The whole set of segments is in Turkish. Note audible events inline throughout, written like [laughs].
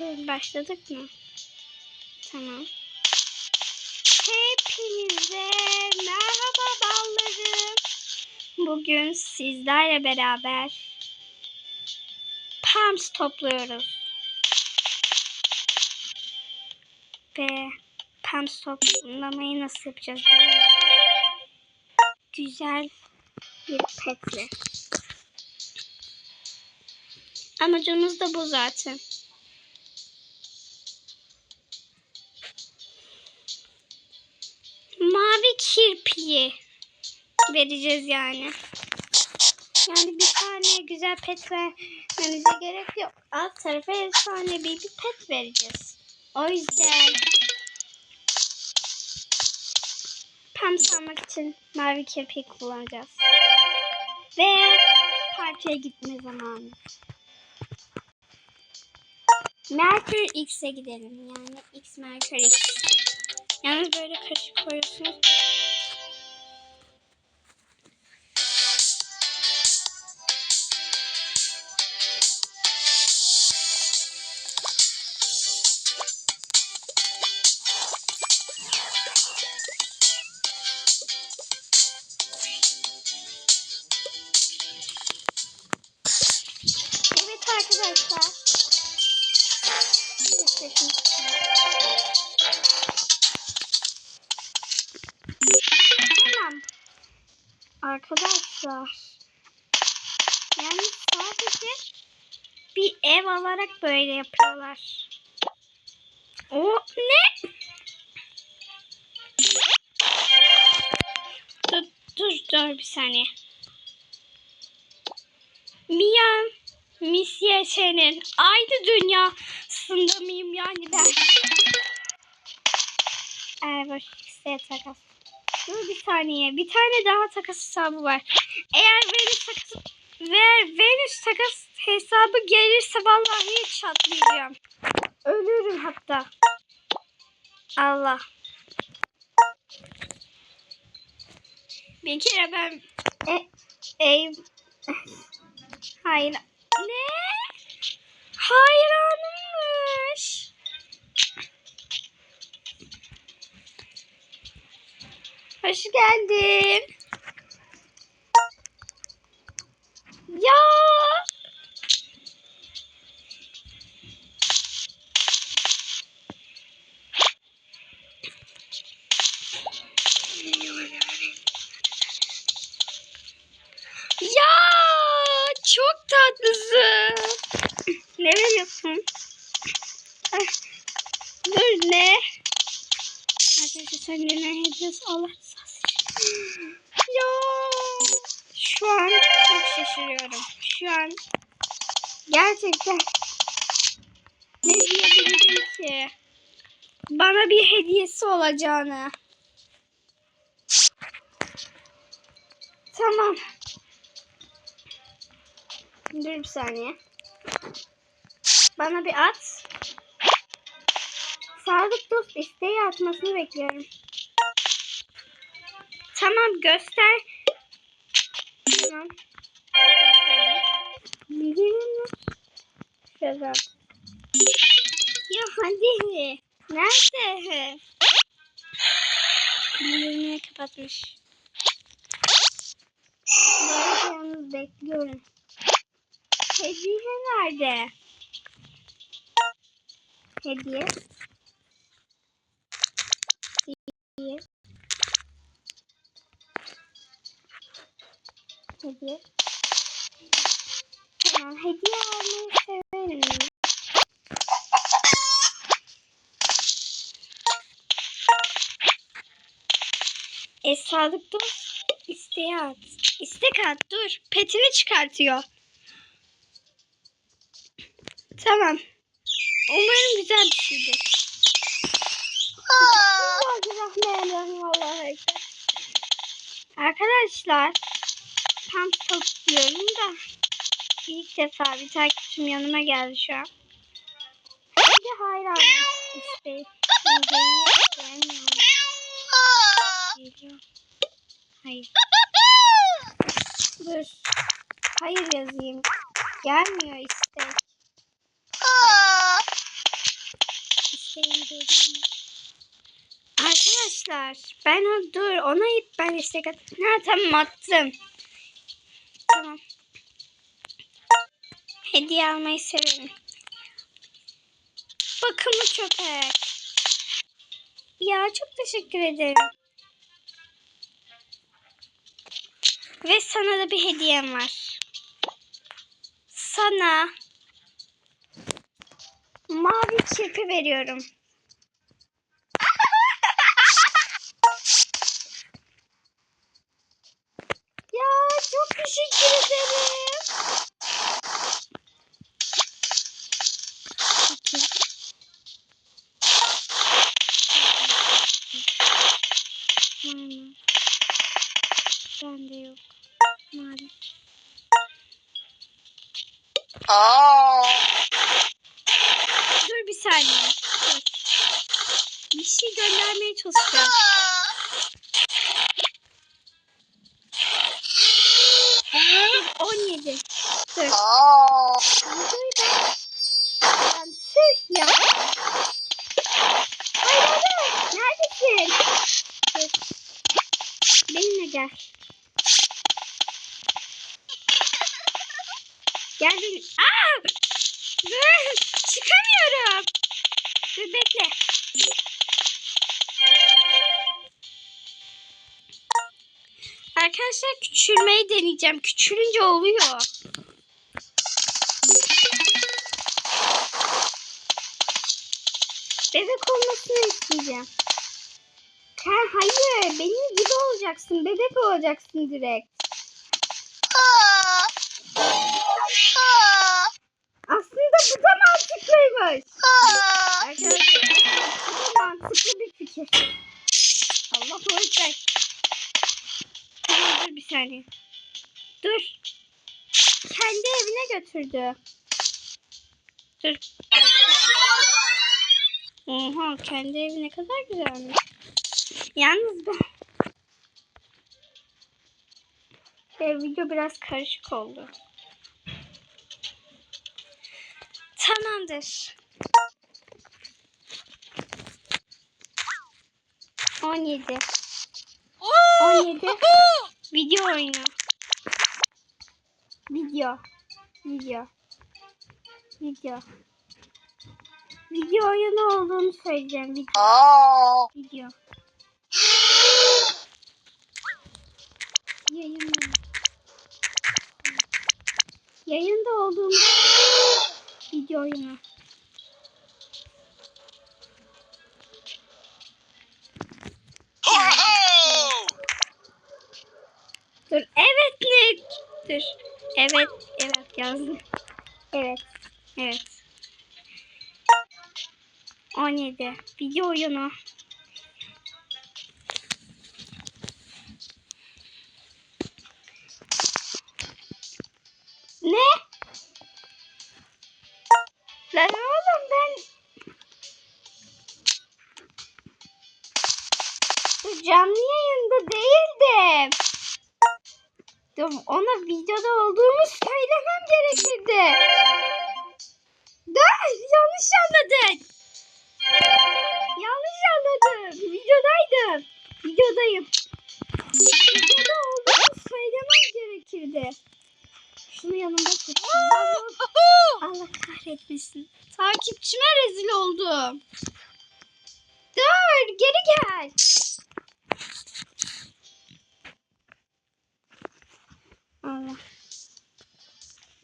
Dur, başladık mı? Tamam. Hepinize merhaba ballarım. Bugün sizlerle beraber Pams topluyoruz. Ve Pams toplamayı nasıl yapacağız? Güzel bir petle. Amacımız da bu zaten. Vereceğiz yani. Yani bir tane güzel pet vermemize gerek yok. Alt tarafa efsane bir, bir pet vereceğiz. O yüzden pem salmak için mavi kirpiyi kullanacağız. Ve partiye gitme zamanı. Merkür X'e gidelim. Yani X Merkür X. Yalnız böyle karışık koyuyorsunuz. Sadece bir ev alarak böyle yapıyorlar. O ne? Dur, dur, dur bir saniye. Mia Misye senin aynı dünyasında mıyım yani ben? Boş X'e takas. Dur bir saniye. Bir tane daha takas hesabı var. Eğer Venüs takas ve Venüs takas hesabı gelirse vallahi çatlayacağım. Ölürüm hatta. Allah. Bir kere ben e, e, Hayır. Ne? Hayranımmış. Hoş geldin. Ya. Ya çok tatlısın. Ne veriyorsun? Ah, Dur ne? Arkadaşlar sen ne hediyesi Allah rızası için. Ya şu an çok şaşırıyorum. Şu an gerçekten ne diyebilirim ki? Bana bir hediyesi olacağını. Tamam. Dur bir saniye. Bana bir at. Sağlık dost isteği atmasını bekliyorum. Tamam göster. Tamam. Bildirim mi? Şurada. Ya hadi. Nerede? Bildirimi kapatmış. Bekliyorum. Hediye nerede? Hediye. Hediye. Hediye. Tamam, hediye almayı severim. E sağlık dost isteği at. İstek at dur. Petini çıkartıyor. Tamam. Umarım güzel bir şeydir. Arkadaşlar tam topluyorum da ilk defa bir takipçim yanıma geldi şu an. Hadi hayran isteği. Hayır. Dur. Hayır yazayım. Gelmiyor istek. Değil mi? Arkadaşlar ben o dur ona ip ben istek at. Ha tamam attım. Tamam. Hediye almayı severim. Bakımlı köpek. Ya çok teşekkür ederim. Ve sana da bir hediyem var. Sana mavi kirpi veriyorum. [laughs] Ya çok teşekkür ederim. Peki. Bende yok. Mavi. Oh. Dur bir saniye. Dur. Bir şey göndermeye çalışacağım. Deneyeceğim. Küçülünce oluyor. Bebek olmasını isteyeceğim. Ha, hayır benim gibi olacaksın. Bebek olacaksın direkt. Aslında bu da mantıklıymış. Arkadaşlar bu da mantıklı bir fikir. Allah. Dur, dur bir saniye. Dur. Kendi evine götürdü. Dur. Oha kendi evi ne kadar güzelmiş. Yalnız ben... Şey, video biraz karışık oldu. Tamamdır. 17. 17. Video oyunu. Video. Video. Video. Video oyunu olduğunu söyleyeceğim. Video. Oh. Video. [gasps] Yayında. Yayında olduğum [gasps] video oyunu. Dur. Evet Nick. Dur. Evet. Evet yazdım. Evet. Evet. 17. Video oyunu.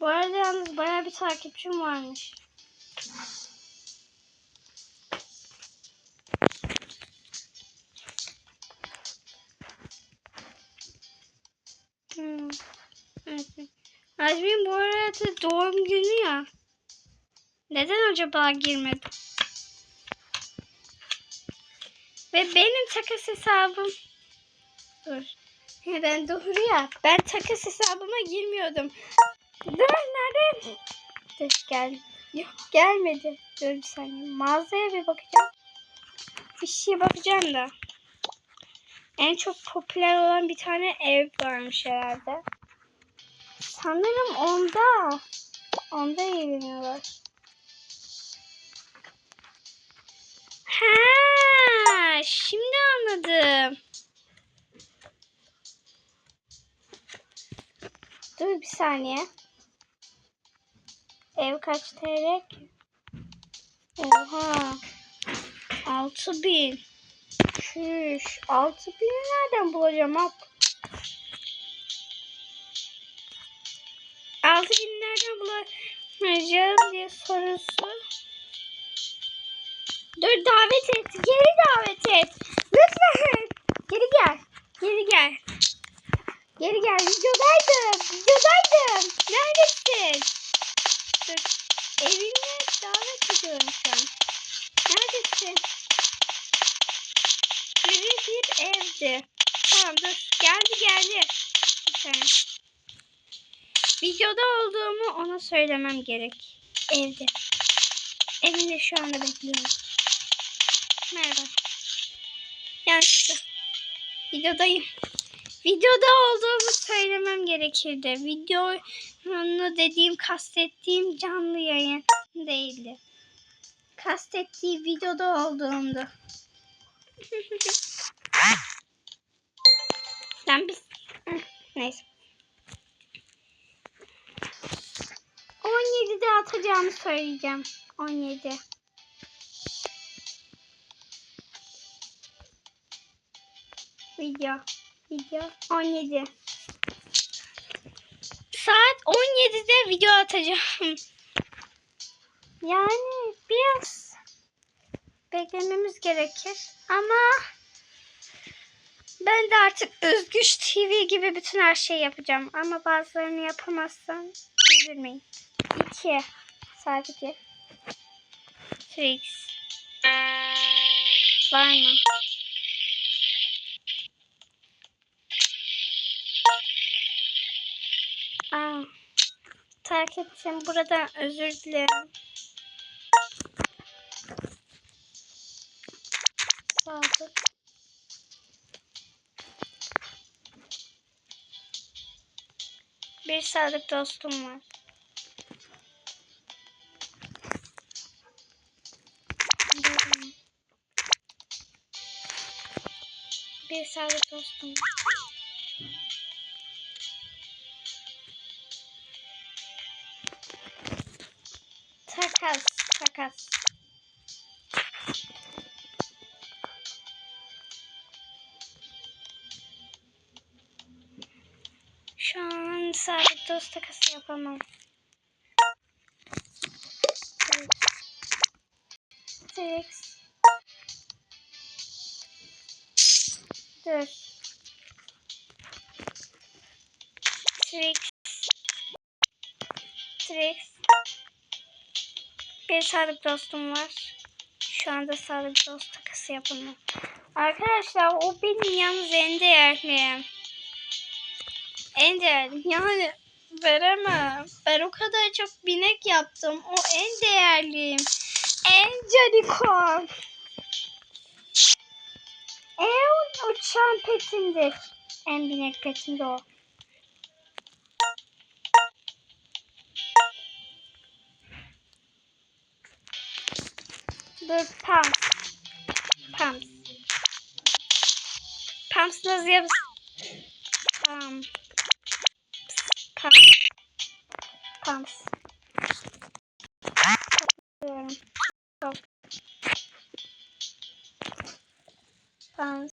Bu arada yalnız bayağı bir takipçim varmış. Hmm. Azmin bu arada doğum günü ya. Neden acaba girmedi? Ve benim takas hesabım... Dur. [laughs] Ben doğru ya. Ben takas hesabıma girmiyordum. Dur nerede? Dur gel. Yok gelmedi. Dur bir saniye. Mağazaya bir bakacağım. Bir şey bakacağım da. En çok popüler olan bir tane ev varmış herhalde. Sanırım onda. Onda eğleniyorlar. Ha, şimdi anladım. Dur bir saniye. Ev kaç TL ki? Oha. 6000. Şuş. 6000 nereden bulacağım hop? 6000 nereden bulacağım diye sorusu. Dur davet et. Geri davet et. Lütfen. Geri gel. Geri gel. Geri gel. Videodaydım. Videodaydım. Neredesin? Dur. Evine davet ediyorum şu an. Neredesin? Biri bir evdi. Tamam dur. Geldi geldi. Bir saniye. Videoda olduğumu ona söylemem gerek. Evde. Evinde şu anda bekliyorum. Merhaba. Yanlışlıkla. Videodayım. Videoda olduğumu söylemem gerekirdi. Videonu dediğim, kastettiğim canlı yayın değildi. Kastettiği videoda olduğumdu. [laughs] Lan biz... Neyse. 17'de atacağımı söyleyeceğim. 17. Video. Video. 17. Saat 17'de video atacağım. [laughs] Yani biraz beklememiz gerekir. Ama ben de artık Özgüç TV gibi bütün her şeyi yapacağım. Ama bazılarını yapamazsam üzülmeyin. 2. Sadece. Trix. Var mı? Aa, takipçim buradan özür dilerim. Sadık. Bir sadık dostum var. Bir sadık dostum var. Takas. Şu an sabit dost takası yapamam. Trix. Dur. Sağlık dostum var. Şu anda sağlık dost takası yapılmıyor. Arkadaşlar o benim yalnız en değerli. En değerli. Yani veremem. Ben o kadar çok binek yaptım. O en değerliyim. En canikom. En uçan petimdir. En binek petim de o. Dur Pams. Pams. Pams nasıl yap? Pam. Pams. Pams. Topluyorum. Top. Pams.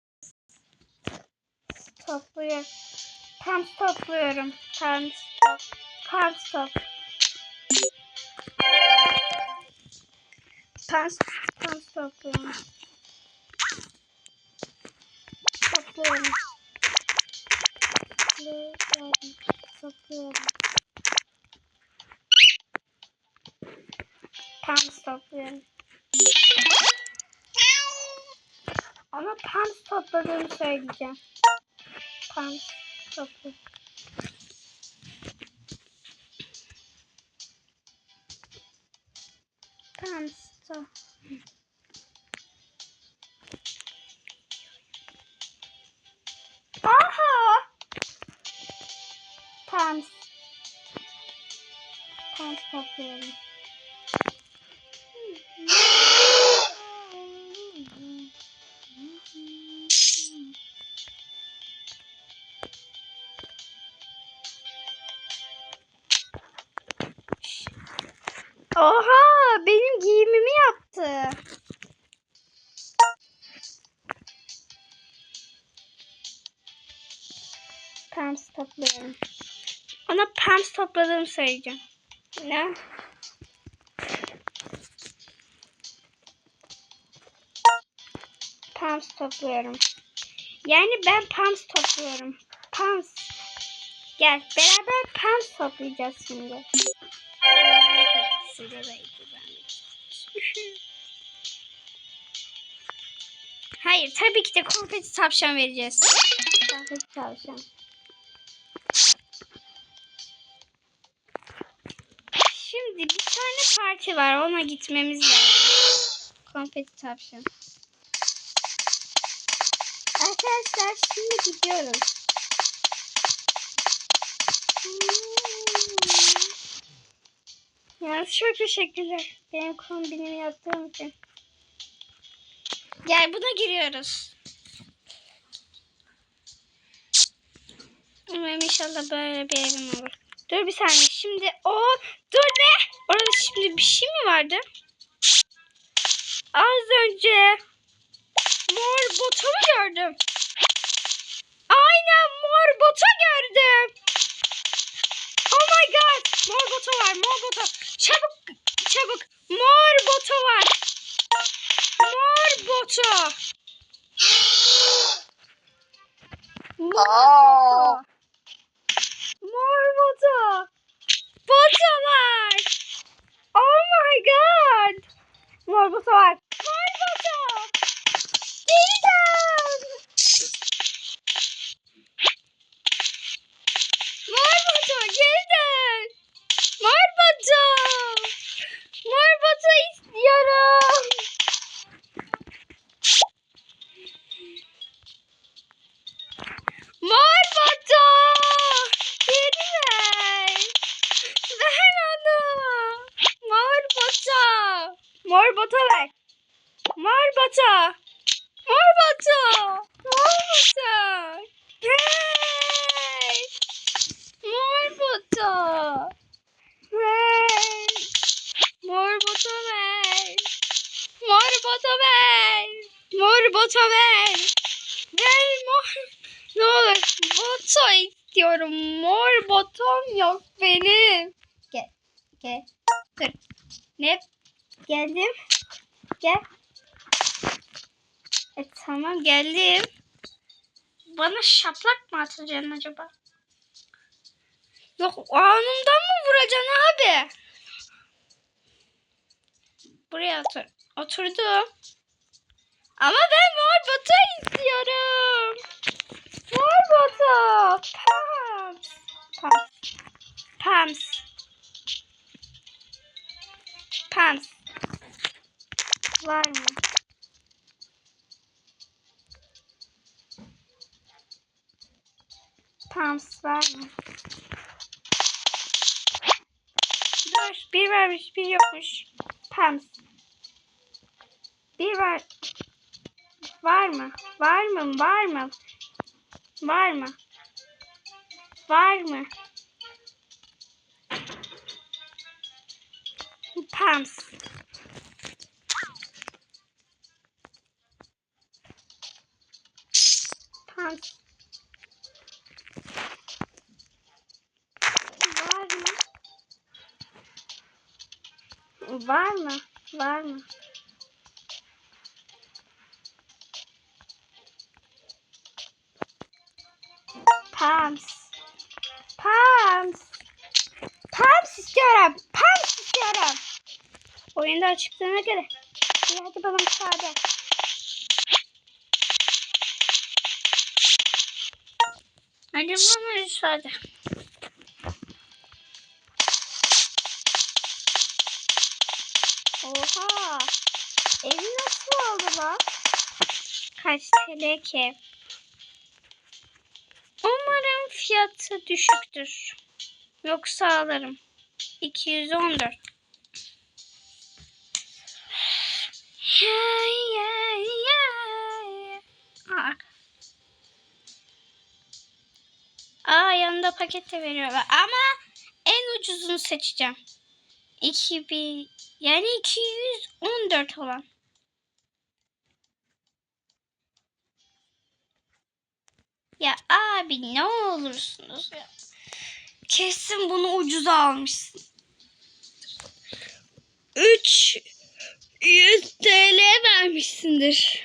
Topluyorum. Topluyorum. Pams top. Pams top. Pans, pans topluyorum. Topluyorum. Topluyorum. Topluyorum. Pans topluyorum. Ama pans topladığımı söyleyeceğim. Pans topluyorum. Pams topladığımı söyleyeceğim. Ne? Pams topluyorum. Yani ben pams topluyorum. Pams. Gel beraber pams toplayacağız şimdi. Hayır tabii ki de konfeti tavşan vereceğiz. Konfeti tavşan. Şimdi bir tane parti var ona gitmemiz lazım. Konfeti tavşan. Arkadaşlar şimdi gidiyoruz. Hmm. Ya çok teşekkürler. Benim kombinimi yaptığım için. Gel buna giriyoruz. Umarım inşallah böyle bir evim olur. Dur bir saniye. Şimdi o dur ne? Orada şimdi bir şey mi vardı? Az önce mor botu mu gördüm? Aynen mor botu gördüm. Oh my god. Mor botu var. Mor botu. Çabuk çabuk. Mor botu var. Mor botu. Mor botu. Mor botu. Botu var. Oh my god. Mor botu var. Mor botu. Geri dön. Mor botu geri dön. Mor botu. Mor botu istiyorum. Mor botu. Geri ver. Ver onu. Mor botu. Mor botu ver. Mor botu. Mor botu. Mor botu. Ver. Mor botu. Ver. Mor botu ver. Mor botu ver. Mor botu ver. Ver istiyorum. Mor botom yok benim. Gel. Gel. Dur. Ne? Geldim. Gel. E tamam geldim. Bana şaplak mı atacaksın acaba? Yok anından mı vuracaksın abi? Buraya otur. Oturdum. Ama ben mor botu istiyorum. Mor botu. Var mı? Dur. Bir varmış bir yokmuş. Pams. Bir var. Var mı? Var mı? Var mı? Var mı? Var mı? Pams. Var mı? Var mı? Pams. Pams. Pams istiyorum. Pams istiyorum. Oyunda çıktığına göre. Hadi bana müsaade. Hadi bana müsaade. Lan? Kaç TL ki? Umarım fiyatı düşüktür. Yoksa alırım. 214. Ya, ya, ya. Aa. Aa yanında paket de veriyorlar. Ama en ucuzunu seçeceğim. 2000 yani 214 olan. Ya abi ne olursunuz ya. Kesin bunu ucuza almışsın. 300 TL vermişsindir.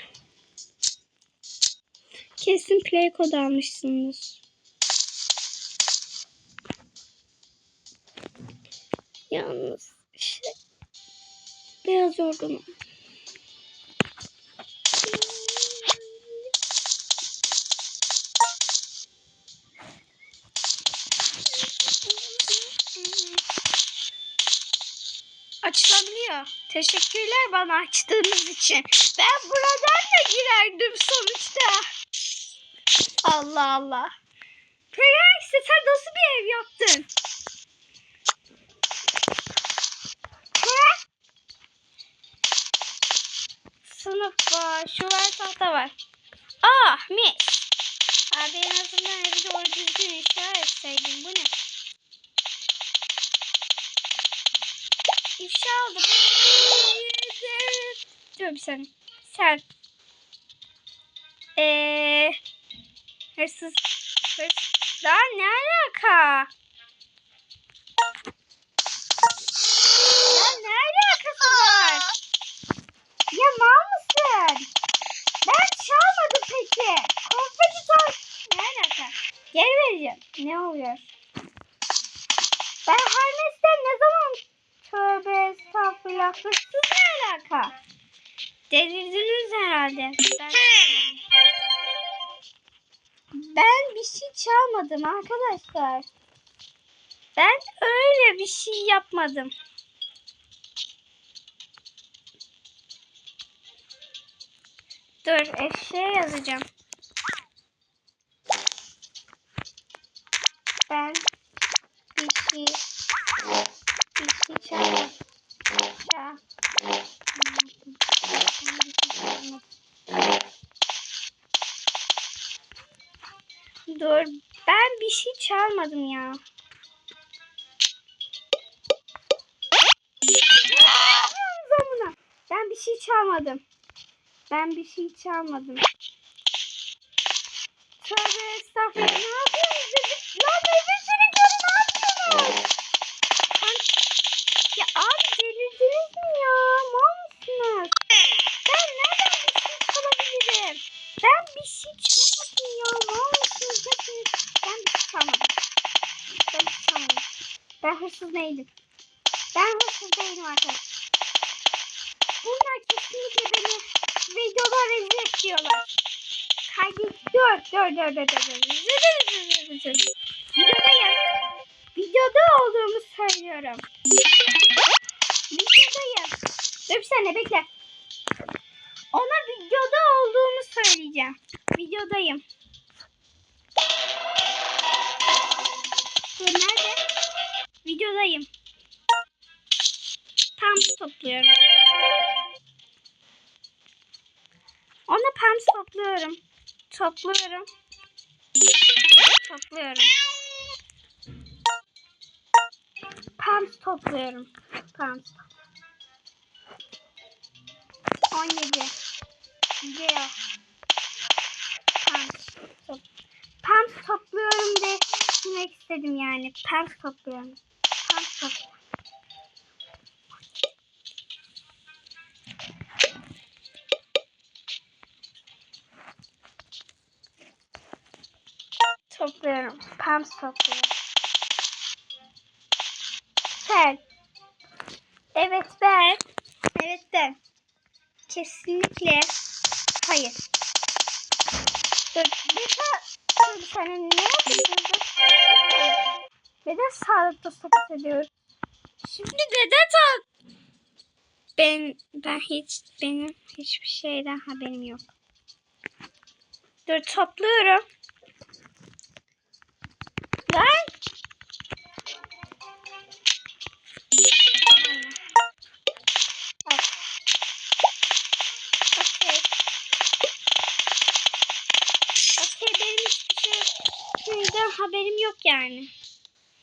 Kesin play kod almışsındır. Yalnız şey, biraz yorgunum. Açılabiliyor. Teşekkürler bana açtığınız için. Ben buradan da girerdim sonuçta. Allah Allah. Peki sen nasıl bir ev yaptın? He? Sınıf var. Şu var tahta var. Ah mis. Abi en azından evi doğru düzgün inşa etseydin. Bu ne? İfşa aldım. Dur bir saniye. Sen. Eee. Hırsız. Hırsız. Daha ne alaka? Ya ne alakası var? Ya mal mısın? Ben çalmadım peki. Konfeti sor. Ne alaka? Geri vereceğim. Ne oluyor? Ben Hermes'ten ne zaman Tövbe Hırsız ne alaka? Delirdiniz herhalde. Ben, ben bir şey çalmadım arkadaşlar. Ben öyle bir şey yapmadım. Dur eşeğe yazacağım. Ben bir şey bir şey çalmadım. Dur ben bir şey çalmadım ya. Zamına. Ben bir şey çalmadım. Ben bir şey çalmadım. Tövbe estağfurullah. Ne yapıyorsunuz dedim. Lan bebesini gör ne yapıyorsunuz? Ya abi delirdiniz mi ya? Mal mısınız? Ben nereden bir şey çalabilirim? Ben bir şey çalmadım ya. Mal mısınız? Hepiniz? Ben bir şey çalmadım. Ben bir şey çalmadım. Ben hırsız değilim. Ben hırsız değilim arkadaşlar. Bunlar kesinlikle beni videoda rezil ediyorlar. Kaydet. Dur dur dur dur dur. dur. Dur, dur, dur, dur, dur. Videodayım. Videoda olduğumu söylüyorum. Videodayım. Dur bir saniye bekle. Ona videoda olduğumu söyleyeceğim. Videodayım. Dur nerede? Videodayım. Tam topluyorum. Ona pams topluyorum. Topluyorum. Topluyorum. Pams topluyorum. Pams. 17. Geo. Pams. Top. Pams topluyorum de demek istedim yani. Pams topluyorum. Pams topluyorum. Sen. Evet ben. Evet ben. Kesinlikle. Hayır. Dur. Dur bir. Ne? Neden sağlıkta sohbet ediyoruz? Şimdi neden sağlık? Ben, ben hiç, benim hiçbir şeyden haberim yok. Dur topluyorum. Haberim yok yani.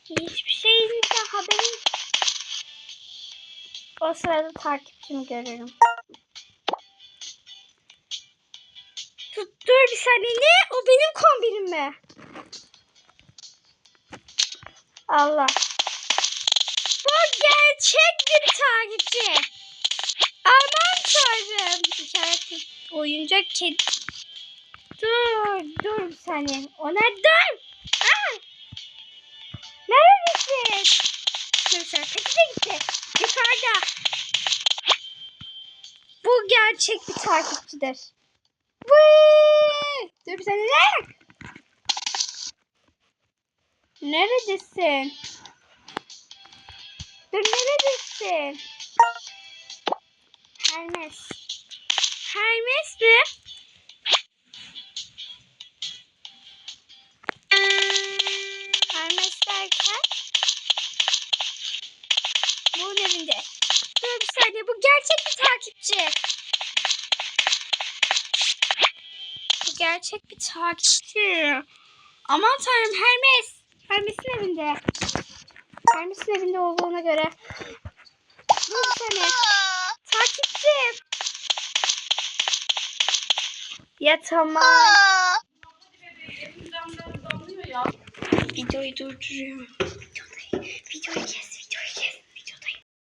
Hiçbir şeyden haberim O sırada takipçimi görürüm. Dur, bir saniye ne? O benim kombinim mi? Allah. Bu gerçek bir takipçi. Aman tanrım. İçeride oyuncak kedi. Dur, dur bir saniye. Ona dur. Sen. Peki de gitti. Yukarıda. Bu gerçek bir takipçidir. Vıy! Dur bir saniye. Neredesin? Dur neredesin? Hermes. Hermes mi? Hermes derken? Bunun evinde. Dur bir saniye bu gerçek bir takipçi. Bu gerçek bir takipçi. Aman tanrım Hermes. Hermes'in evinde. Hermes'in evinde olduğuna göre. Dur bir saniye. Takipçi. Ya tamam. Videoyu durduruyorum. Videoyu, videoyu kes.